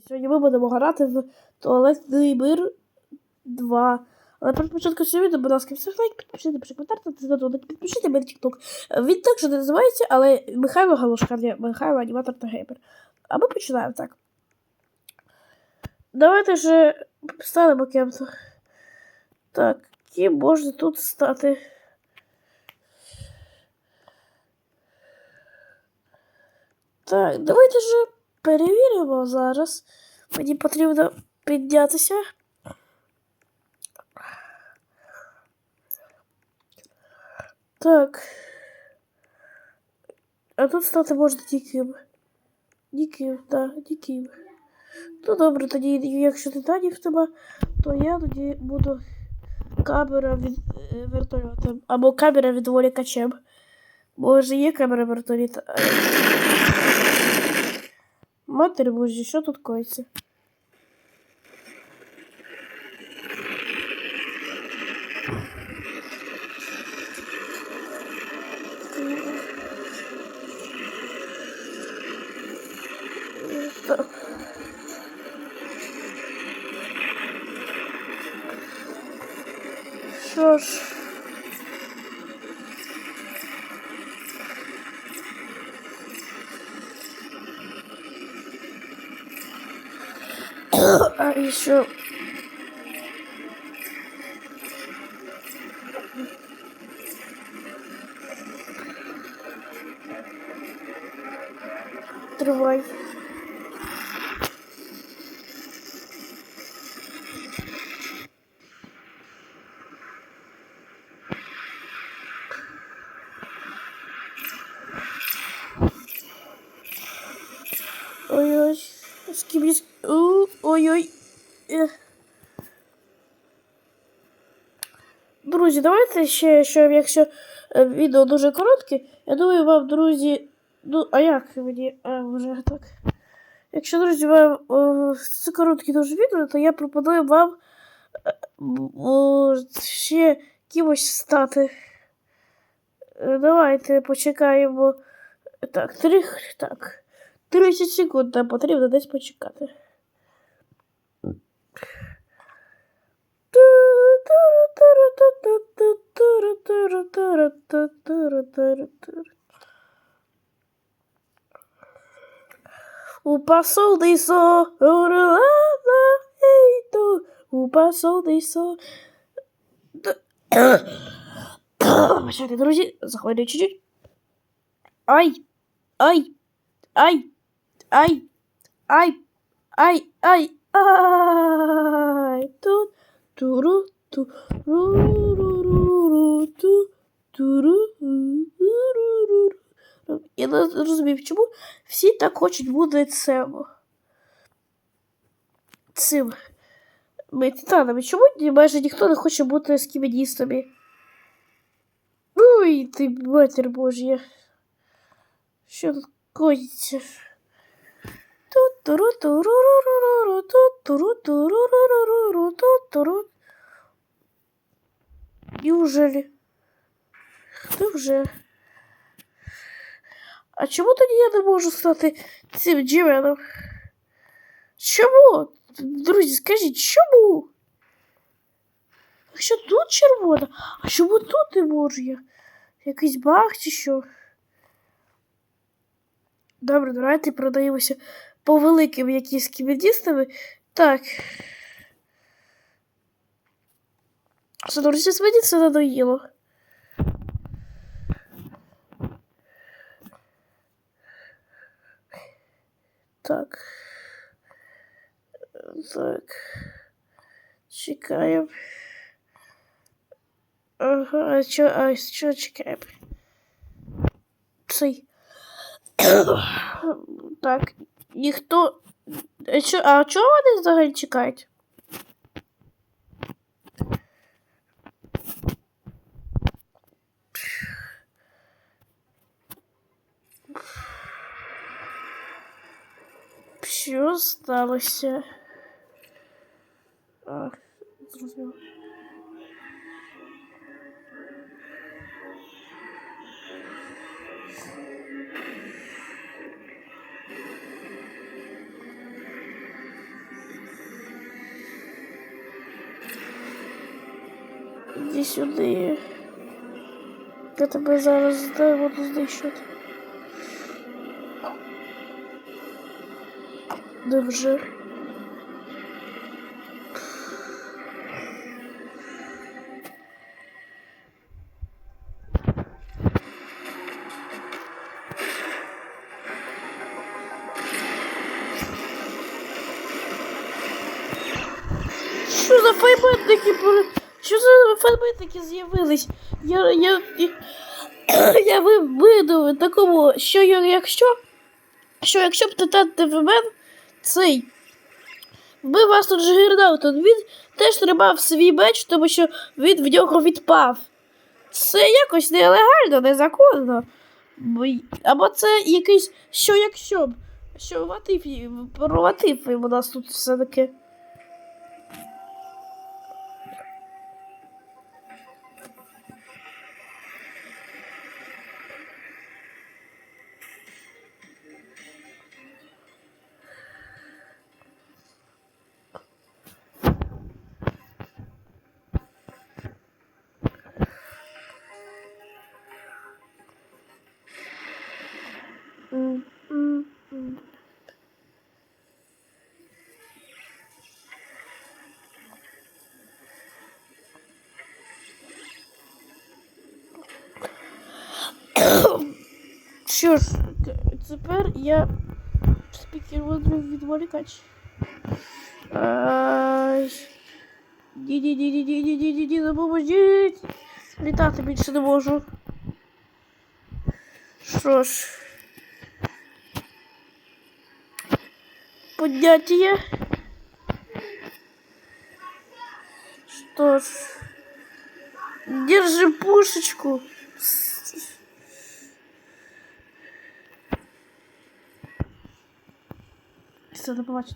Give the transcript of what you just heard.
Сьогодні ми будемо грати в туалетний мир 2. Але перед початком цього відео, будь ласка, все лайк, підпишіть, коментар, та додаток, підпишіть мене TikTok. Він так же не називається, але Михайло Галушка, не Михайло аніматор та геймер. А ми починаємо так. Давайте же станемо кем-то. Так, ким можна тут стати? Так, давайте же перевіримо зараз. Мені потрібно піднятися. Так. А тут стати можна ніким. Ніким, так, ніким. Ну добре, тоді, якщо титанів тебе, то я тоді буду камера від е, вертольотом. Або камера від волікачем. Може є камера вертоліта. Матері божі, що тут коїться? Так. Що ж? Еще... Тривай. Ой-ой. Скибись. Друзі, давайте ще, що якщо е, відео дуже коротке, я думаю, вам, друзі. Ну, а як мені? А, вже так. Якщо, друзі, вам о, це коротке дуже відео, то я пропоную вам е, о, ще кимось стати. Е, Давайте почекаємо. Так, три. Так. 30 секунд нам потрібно десь почекати. O passou de sol, eito, o passou de sol. Почекайте, друзі, заходимо чуть-чуть. Ай, ай, ай, ай, ай, ай, ай, ай, тут, туру, Я не розумію, чому всі так хочуть бути цим. Цим. Ми титанами. Чому майже ніхто не хоче бути скібедістами? Ой, ти матір Божя. Що тут коїться? Ту-туру-туру-ру-ру-ру-ру, ту-туру-туру-ру-ру-ру, ту-туру. Неужели? Невже? А чому тоді я не можу стати цим Джименом? Чому? Друзі, скажіть, чому? Якщо тут червона, а чому тут не можу я? Якийсь баг чи що? Добре, давайте продаємося по великим якісь кібердістами. Так. Мені це надоїло. Так. Так. Чекаємо. Ага, а що, а що чекаємо? Цей. Так, ніхто. А чого вони взагалі чекають? що осталось? Ах, зрозуміло. Іди сюди. Я тебе зараз дай воду знищити. Де вже? Що за файбетники? Що за файбетники з'явились? Я, я, я, я ви- видав такому, що якщо, що якщо б титан не вмер, цей вбив вас тут Джигернау, то він теж тримав свій меч, тому що він в нього відпав. Це якось нелегально, незаконно. Або це якийсь що якщо б. Що ватив, проватив у нас тут все-таки. М, Що ж, тепер я спікер буду відволікати. Ай. Ді-ді-ді-ді-ді-ді-ді-ді, допоможіть. Літати більше не можу. Що ж. Поднятие. Что ж. Держи пушечку. До побачення.